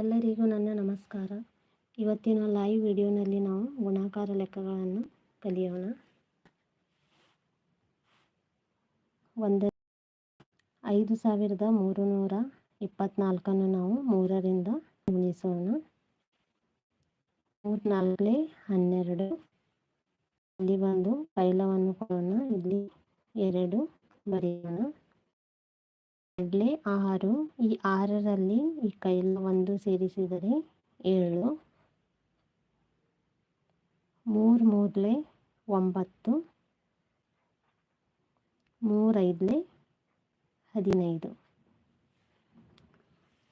ಎಲ್ಲರಿಗೂ ನನ್ನ ನಮಸ್ಕಾರ. ಇವತ್ತಿನ ಲೈವ್ ವಿಡಿಯೋನಲ್ಲಿ ನಾವು ಗುಣಾಕಾರ ಲೆಕ್ಕಗಳನ್ನು ಕಲಿಯೋಣ. ಒಂದು ಐದು ಸಾವಿರದ ಮೂರು ನೂರ ಇಪ್ಪತ್ನಾಲ್ಕನ್ನು ನಾವು ಮೂರರಿಂದ ಗುಣಿಸೋಣ. ಮೂರ್ನಾಲ್ಕಲೇ ಹನ್ನೆರಡು. ಇಲ್ಲಿ ಬಂದು ಪೈಲವನ್ನು ಕೊಡೋಣ. ಇಲ್ಲಿ ಎರಡು ಬರೆಯೋಣ. ಎರಡಲೇ ಆರು, ಈ ಆರರಲ್ಲಿ ಈ ಕೈಲ ಒಂದು ಸೇರಿಸಿದರೆ ಏಳು. ಮೂರು ಮೂರಲೆ ಒಂಬತ್ತು. ಮೂರೈದಲೆ ಹದಿನೈದು.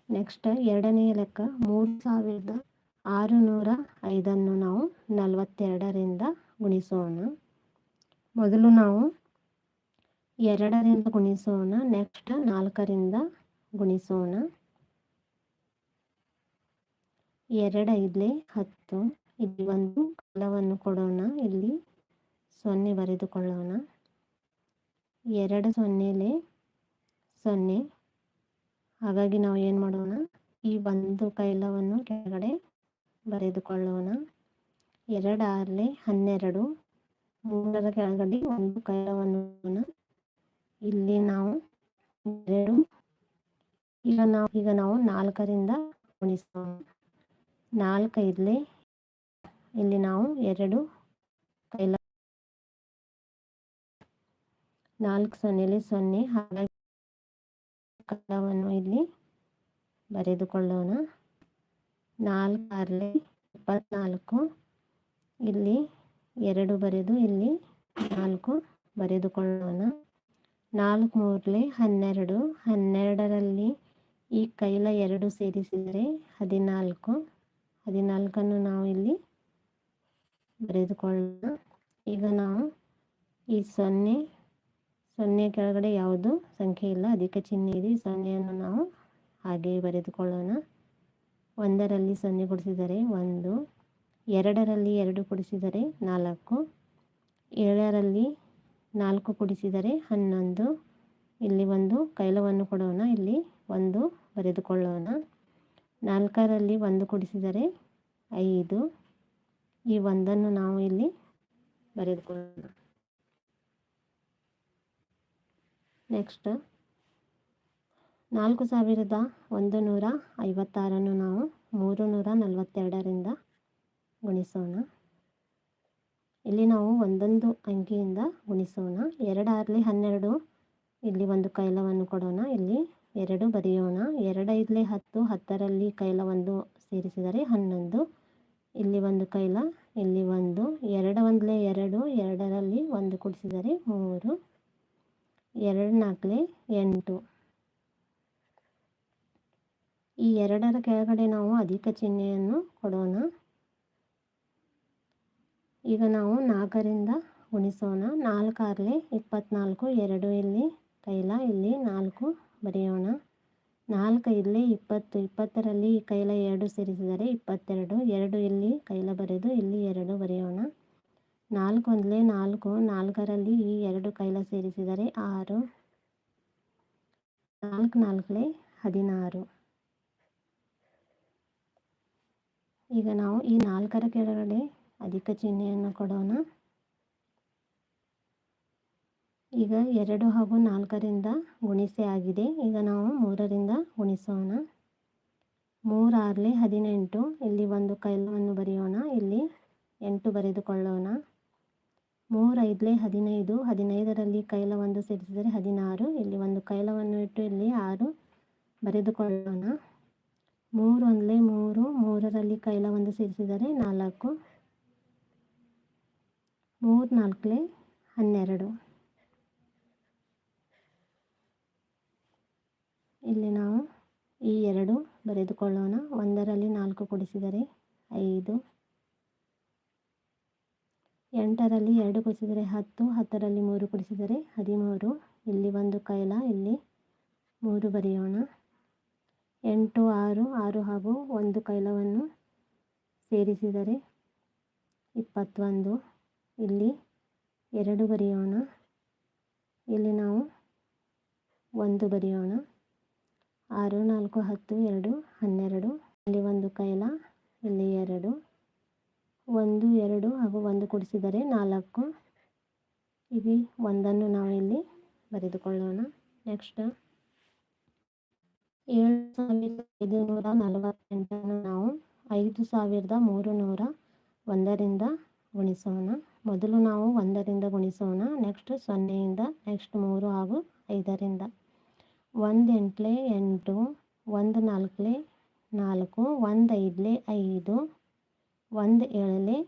ನೆಕ್ಸ್ಟ್ ಎರಡನೆಯ ಲೆಕ್ಕ, ಮೂರು ಸಾವಿರದ ಆರುನೂರ ಐದನ್ನು ನಾವು ನಲವತ್ತೆರಡರಿಂದ ಗುಣಿಸೋಣ. ಮೊದಲು ನಾವು ಎರಡರಿಂದ ಗುಣಿಸೋಣ. ನೆಕ್ಸ್ಟ್ ನಾಲ್ಕರಿಂದ ಗುಣಿಸೋಣ. ಎರಡೈದಲೇ ಹತ್ತು. ಇಲ್ಲಿ ಒಂದು ಕಾಲವನ್ನು ಕೊಡೋಣ. ಇಲ್ಲಿ ಸೊನ್ನೆ ಬರೆದುಕೊಳ್ಳೋಣ. ಎರಡು ಸೊನ್ನೆಲೆ ಸೊನ್ನೆ. ಹಾಗಾಗಿ ನಾವು ಏನು ಮಾಡೋಣ? ಈ ಒಂದು ಕೈಲವನ್ನು ಕೆಳಗಡೆ ಬರೆದುಕೊಳ್ಳೋಣ. ಎರಡು ಆರಲೆ ಹನ್ನೆರಡು. ಮೂರರ ಕೆಳಗಡೆ ಒಂದು ಕೈಲವನ್ನು ಇಲ್ಲಿ ನಾವು ಎರಡು, ಈಗ ನಾವು ಈಗ ನಾವು ನಾಲ್ಕರಿಂದ ಗುಣಿಸೋಣ. ನಾಲ್ಕು ಇಲ್ಲಿ ನಾವು ಎರಡು ಕೈಲ, ನಾಲ್ಕು ಸೊನ್ನೆಲಿ ಸೊನ್ನೆ ಹಾಗಾಗಿ ಕಲವನ್ನು ಇಲ್ಲಿ ಬರೆದುಕೊಳ್ಳೋಣ. ನಾಲ್ಕು ಆರಲಿ ಇಪ್ಪತ್ನಾಲ್ಕು ಇಲ್ಲಿ ಎರಡು ಬರೆದು ಇಲ್ಲಿ ನಾಲ್ಕು ಬರೆದುಕೊಳ್ಳೋಣ. ನಾಲ್ಕು ಮೂರಲೆ ಹನ್ನೆರಡು, ಹನ್ನೆರಡರಲ್ಲಿ ಈ ಕೈಲ ಎರಡು ಸೇರಿಸಿದರೆ ಹದಿನಾಲ್ಕು. ಹದಿನಾಲ್ಕನ್ನು ನಾವು ಇಲ್ಲಿ ಬರೆದುಕೊಳ್ಳೋಣ. ಈಗ ನಾವು ಈ ಸೊನ್ನೆ ಸೊನ್ನೆ ಕೆಳಗಡೆ ಯಾವುದು ಸಂಖ್ಯೆ ಇಲ್ಲ, ಅಧಿಕ ಚಿಹ್ನೆ ಇದೆ. ಸೊನ್ನೆಯನ್ನು ನಾವು ಹಾಗೆ ಬರೆದುಕೊಳ್ಳೋಣ. ಒಂದರಲ್ಲಿ ಸೊನ್ನೆ ಕೊಡಿಸಿದರೆ ಒಂದು, ಎರಡರಲ್ಲಿ ಎರಡು ಕೊಡಿಸಿದರೆ ನಾಲ್ಕು, ಏಳರಲ್ಲಿ ನಾಲ್ಕು ಕೂಡಿಸಿದರೆ ಹನ್ನೊಂದು. ಇಲ್ಲಿ ಒಂದು, ಕೈಲವನ್ನು ಕೊಡೋಣ. ಇಲ್ಲಿ ಒಂದು, ಬರೆದುಕೊಳ್ಳೋಣ. ನಾಲ್ಕರಲ್ಲಿ ಒಂದು ಕೂಡಿಸಿದರೆ ಐದು. ಈ ಒಂದನ್ನು ನಾವು ಇಲ್ಲಿ ಬರೆದುಕೊಳ್ಳೋಣ. ನೆಕ್ಸ್ಟ್, ನಾಲ್ಕು ಸಾವಿರದ ಒಂದು ನೂರ ಐವತ್ತಾರನ್ನು ನಾವು ಮೂರು ನೂರ ನಲವತ್ತೆರಡರಿಂದ ಗುಣಿಸೋಣ. ಇಲ್ಲಿ ನಾವು ಒಂದೊಂದು ಅಂಕಿಯಿಂದ ಗುಣಿಸೋಣ. ಎರಡಾರಲಿ ಹನ್ನೆರಡು, ಇಲ್ಲಿ ಒಂದು ಕೈಲವನ್ನು ಕೊಡೋಣ. ಇಲ್ಲಿ ಎರಡು ಬರೆಯೋಣ. ಎರಡೈದಲಿ ಹತ್ತು, ಹತ್ತರಲ್ಲಿ ಕೈಲ ಒಂದು ಸೇರಿಸಿದರೆ ಹನ್ನೊಂದು. ಇಲ್ಲಿ ಒಂದು ಕೈಲ, ಇಲ್ಲಿ ಒಂದು. ಎರಡು ಒಂದಲೇ ಎರಡು, ಎರಡರಲ್ಲಿ ಒಂದು ಕುಡಿಸಿದರೆ ಮೂರು. ಎರಡು ನಾಲ್ಕಲೆ ಎಂಟು. ಈ ಎರಡರ ಕೆಳಗಡೆ ನಾವು ಅಧಿಕ ಚಿಹ್ನೆಯನ್ನು ಕೊಡೋಣ. ಈಗ ನಾವು ನಾಲ್ಕರಿಂದ ಗುಣಿಸೋಣ. ನಾಲ್ಕಾರಲೆ ಇಪ್ಪತ್ತ್ನಾಲ್ಕು ಎರಡು ಇಲ್ಲಿ ಕೈಲ ಇಲ್ಲಿ, ನಾಲ್ಕು ಬರೆಯೋಣ. ನಾಲ್ಕು ಇಲ್ಲಿ ಇಪ್ಪತ್ತು, ಇಪ್ಪತ್ತರಲ್ಲಿ ಕೈಲ ಎರಡು ಸೇರಿಸಿದರೆ ಇಪ್ಪತ್ತೆರಡು, ಎರಡು ಇಲ್ಲಿ, ಕೈಲ ಬರೆದು ಇಲ್ಲಿ ಎರಡು ಬರೆಯೋಣ. ನಾಲ್ಕು ಒಂದಲೇ ನಾಲ್ಕು, ನಾಲ್ಕರಲ್ಲಿ ಈ ಎರಡು ಕೈಲ ಸೇರಿಸಿದರೆ ಆರು. ನಾಲ್ಕು ನಾಲ್ಕಲೇ ಹದಿನಾರು. ಈಗ ನಾವು ಈ ನಾಲ್ಕರ ಕೆಳಗಡೆ ಅಧಿಕ ಚಿಹ್ನೆಯನ್ನು ಕೊಡೋಣ. ಈಗ ಎರಡು ಹಾಗೂ ನಾಲ್ಕರಿಂದ ಗುಣಿಸೆ ಆಗಿದೆ. ಈಗ ನಾವು ಮೂರರಿಂದ ಗುಣಿಸೋಣ. ಮೂರಾರಲೆ ಹದಿನೆಂಟು. ಇಲ್ಲಿ ಒಂದು ಕೈಲವನ್ನು ಬರೆಯೋಣ. ಇಲ್ಲಿ ಎಂಟು ಬರೆದುಕೊಳ್ಳೋಣ. ಮೂರೈದಲೇ ಹದಿನೈದು. ಹದಿನೈದರಲ್ಲಿ ಕೈಲ ಒಂದು ಸೇರಿಸಿದರೆ ಹದಿನಾರು. ಇಲ್ಲಿ ಒಂದು ಕೈಲವನ್ನು ಇಟ್ಟು ಇಲ್ಲಿ ಆರು ಬರೆದುಕೊಳ್ಳೋಣ. ಮೂರು ಒಂದಲೇ ಮೂರು. ಮೂರರಲ್ಲಿ ಕೈಲ ಒಂದು ಸೇರಿಸಿದರೆ ನಾಲ್ಕು. ಮೂರು ನಾಲ್ಕಲೆ ಹನ್ನೆರಡು. ಇಲ್ಲಿ ನಾವು ಈ ಎರಡು ಬರೆದುಕೊಳ್ಳೋಣ. ಒಂದರಲ್ಲಿ ನಾಲ್ಕು ಕೊಡಿಸಿದರೆ ಐದು. ಎಂಟರಲ್ಲಿ ಎರಡು ಕೊಡಿಸಿದರೆ ಹತ್ತು. ಹತ್ತರಲ್ಲಿ ಮೂರು ಕೊಡಿಸಿದರೆ ಹದಿಮೂರು. ಇಲ್ಲಿ ಒಂದು ಕೈಲ, ಇಲ್ಲಿ ಮೂರು ಬರೆಯೋಣ. ಎಂಟು, ಆರು ಆರು ಹಾಗೂ ಒಂದು ಕೈಲವನ್ನು ಸೇರಿಸಿದರೆ ಇಪ್ಪತ್ತೊಂದು. ಇಲ್ಲಿ ಎರಡು ಬರೆಯೋಣ. ಇಲ್ಲಿ ನಾವು ಒಂದು ಬರೆಯೋಣ. ಆರು, ನಾಲ್ಕು, ಹತ್ತು, ಎರಡು, ಹನ್ನೆರಡು, ಇಲ್ಲಿ ಒಂದು ಕೈಲ, ಇಲ್ಲಿ ಎರಡು. ಒಂದು, ಎರಡು ಹಾಗೂ ಒಂದು ಕುಡಿಸಿದರೆ ನಾಲ್ಕು. ಇಲ್ಲಿ ಒಂದನ್ನು ನಾವು ಇಲ್ಲಿ ಬರೆದುಕೊಳ್ಳೋಣ. ನೆಕ್ಸ್ಟ್. ಏಳು ಸಾವಿರದ ಐದುನೂರ ನಲವತ್ತೆಂಟನ್ನು ನಾವು ಐದು ಸಾವಿರದ ಮೂರು ನೂರ ಒಂದರಿಂದ ಗುಣಿಸೋಣ. ಮೊದಲು ನಾವು ಒಂದರಿಂದ ಗುಣಿಸೋಣ. ನೆಕ್ಸ್ಟ್ ಸೊನ್ನೆಯಿಂದ ನೆಕ್ಸ್ಟ್ ಮೂರು ಹಾಗೂ ಐದರಿಂದ. ಒಂದು ಎಂಟ್ಲೆ ಎಂಟು, ಒಂದು ನಾಲ್ಕಲೆ ನಾಲ್ಕು, ಒಂದು ಐದಲೆ ಐದು, ಒಂದು ಏಳಲೆ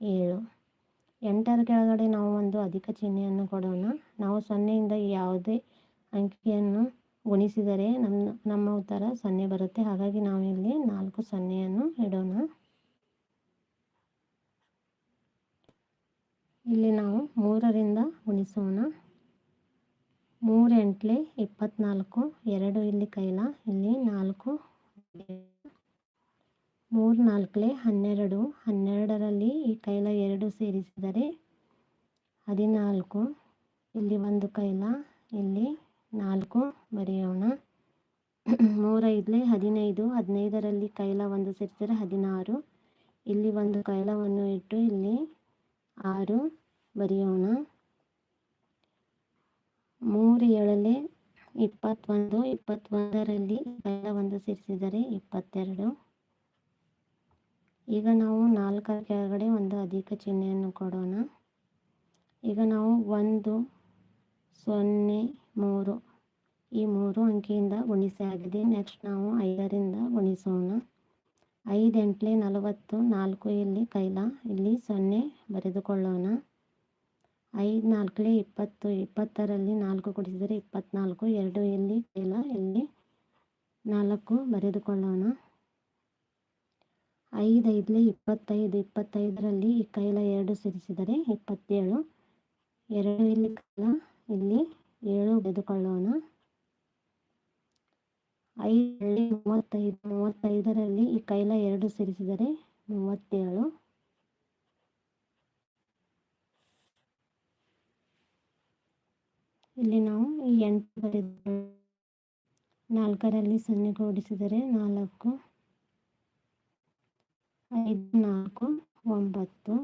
ಏಳು. ಎಂಟರ ಕೆಳಗಡೆ ನಾವು ಒಂದು ಅಧಿಕ ಚಿಹ್ನೆಯನ್ನು ಕೊಡೋಣ. ನಾವು ಸೊನ್ನೆಯಿಂದ ಯಾವುದೇ ಅಂಕಿಯನ್ನು ಗುಣಿಸಿದರೆ ನಮ್ಮ ನಮ್ಮ ಉತ್ತರ ಸೊನ್ನೆ ಬರುತ್ತೆ. ಹಾಗಾಗಿ ನಾವು ಇಲ್ಲಿ ನಾಲ್ಕು ಸೊನ್ನೆಯನ್ನು ಇಡೋಣ. ಇಲ್ಲಿ ನಾವು ಮೂರರಿಂದ ಗುಣಿಸೋಣ. ಮೂರು ಎಂಟ್ಲೆ ಇಪ್ಪತ್ತ್ನಾಲ್ಕು ಎರಡು ಇಲ್ಲಿ ಕೈಲ, ಇಲ್ಲಿ ನಾಲ್ಕು. ಮೂರು ನಾಲ್ಕಲೆ ಹನ್ನೆರಡು, ಹನ್ನೆರಡರಲ್ಲಿ ಈ ಕೈಲ ಎರಡು ಸೇರಿಸಿದರೆ ಹದಿನಾಲ್ಕು. ಇಲ್ಲಿ ಒಂದು ಕೈಲ, ಇಲ್ಲಿ ನಾಲ್ಕು ಬರೆಯೋಣ. ಮೂರೈದಲೆ ಹದಿನೈದು, ಹದಿನೈದರಲ್ಲಿ ಕೈಲ ಒಂದು ಸೇರಿಸಿದರೆ ಹದಿನಾರು. ಇಲ್ಲಿ ಒಂದು ಕೈಲವನ್ನು ಇಟ್ಟು ಇಲ್ಲಿ ಆರು. ಬರೆಯೋಣ. ಮೂರು ಏಳಲ್ಲಿ ಇಪ್ಪತ್ತೊಂದು, ಇಪ್ಪತ್ತೊಂದರಲ್ಲಿ ಒಂದು ಸೇರಿಸಿದರೆ ಇಪ್ಪತ್ತೆರಡು. ಈಗ ನಾವು ನಾಲ್ಕರ ಕೆಳಗಡೆ ಒಂದು ಅಧಿಕ ಚಿಹ್ನೆಯನ್ನು ಕೊಡೋಣ. ಈಗ ನಾವು ಒಂದು, ಸೊನ್ನೆ, ಮೂರು, ಈ ಮೂರು ಅಂಕಿಯಿಂದ ಗುಣಿಸಿ ಆಗಿದೆ. ನೆಕ್ಸ್ಟ್ ನಾವು ಐದರಿಂದ ಗುಣಿಸೋಣ. ಐದು ನಲವತ್ತು, ನಾಲ್ಕು ಇಲ್ಲಿ ಕೈಲ, ಇಲ್ಲಿ ಸೊನ್ನೆ ಬರೆದುಕೊಳ್ಳೋಣ. ಐದು ನಾಲ್ಕಲೆ ಇಪ್ಪತ್ತು, ಇಪ್ಪತ್ತರಲ್ಲಿ ನಾಲ್ಕು ಕೊಡಿಸಿದರೆ ಇಪ್ಪತ್ತ್ನಾಲ್ಕು ಎರಡು ಇಲ್ಲಿ ಇಲ್ಲ ಇಲ್ಲಿ ನಾಲ್ಕು, ಬರೆದುಕೊಳ್ಳೋಣ. ಐದು ಐದಲೆ ಇಪ್ಪತ್ತೈದು, ಇಪ್ಪತ್ತೈದರಲ್ಲಿ ಈ ಕೈಲ ಎರಡು ಸೇರಿಸಿದರೆ ಇಪ್ಪತ್ತೇಳು. ಎರಡು ಇಲ್ಲಿ ಕೈಲ, ಇಲ್ಲಿ ಏಳು ಬರೆದುಕೊಳ್ಳೋಣ. ಐದರಲ್ಲಿ ಮೂವತ್ತೈದು, ಮೂವತ್ತೈದರಲ್ಲಿ ಈ ಕೈಲ ಎರಡು ಸೇರಿಸಿದರೆ ಮೂವತ್ತೇಳು. ಇಲ್ಲಿ ನಾವು ಈ ಎಂಟು ಬರೆದು ನಾಲ್ಕರಲ್ಲಿ ಸೊನ್ನೆ ಕೂಡಿಸಿದರೆ ನಾಲ್ಕು, ಐದು, ನಾಲ್ಕು, ಒಂಬತ್ತು,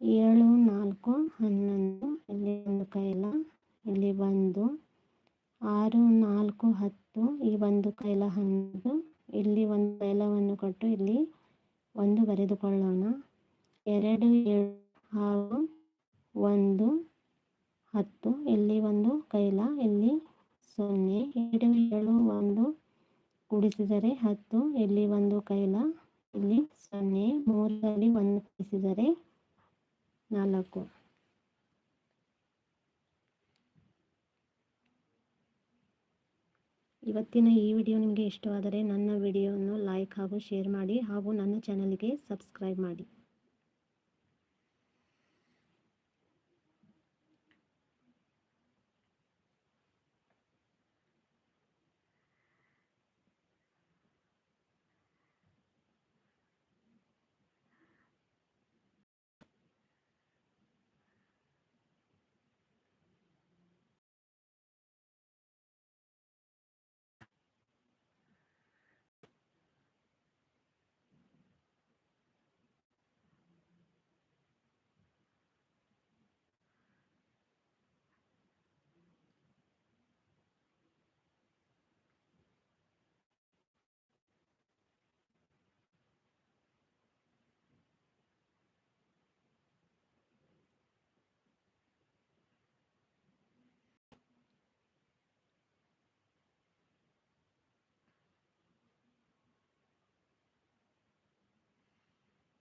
ಏಳು, ನಾಲ್ಕು, ಹನ್ನೊಂದು, ಇಲ್ಲಿ ಒಂದು ಕೈಲ, ಇಲ್ಲಿ ಒಂದು, ಆರು, ನಾಲ್ಕು, ಹತ್ತು, ಈ ಒಂದು ಕೈಲ ಹನ್ನೊಂದು, ಇಲ್ಲಿ ಒಂದು ಕೈಲವನ್ನು ಕೊಟ್ಟು ಇಲ್ಲಿ ಒಂದು ಬರೆದುಕೊಳ್ಳೋಣ. ಎರಡು, ಏಳು ಹಾಗೂ ಒಂದು ಹತ್ತು ಇಲ್ಲಿ ಒಂದು, ಕೈಲ ಇಲ್ಲಿ ಸೊನ್ನೆ, ಎರಡು, ಏಳು, ಒಂದು ಕೂಡಿಸಿದರೆ ಹತ್ತು ಇಲ್ಲಿ ಒಂದು, ಕೈಲ ಇಲ್ಲಿ ಸೊನ್ನೆ ಮೂರರಲ್ಲಿ ಒಂದು ಕೂಡಿಸಿದರೆ ನಾಲ್ಕು. ಇವತ್ತಿನ ಈ ವಿಡಿಯೋ ನಿಮಗೆ ಇಷ್ಟವಾದರೆ ನನ್ನ ವಿಡಿಯೋವನ್ನು ಲೈಕ್ ಹಾಗೂ ಶೇರ್ ಮಾಡಿ ಹಾಗೂ ನನ್ನ ಚಾನಲ್ಗೆ ಸಬ್ಸ್ಕ್ರೈಬ್ ಮಾಡಿ.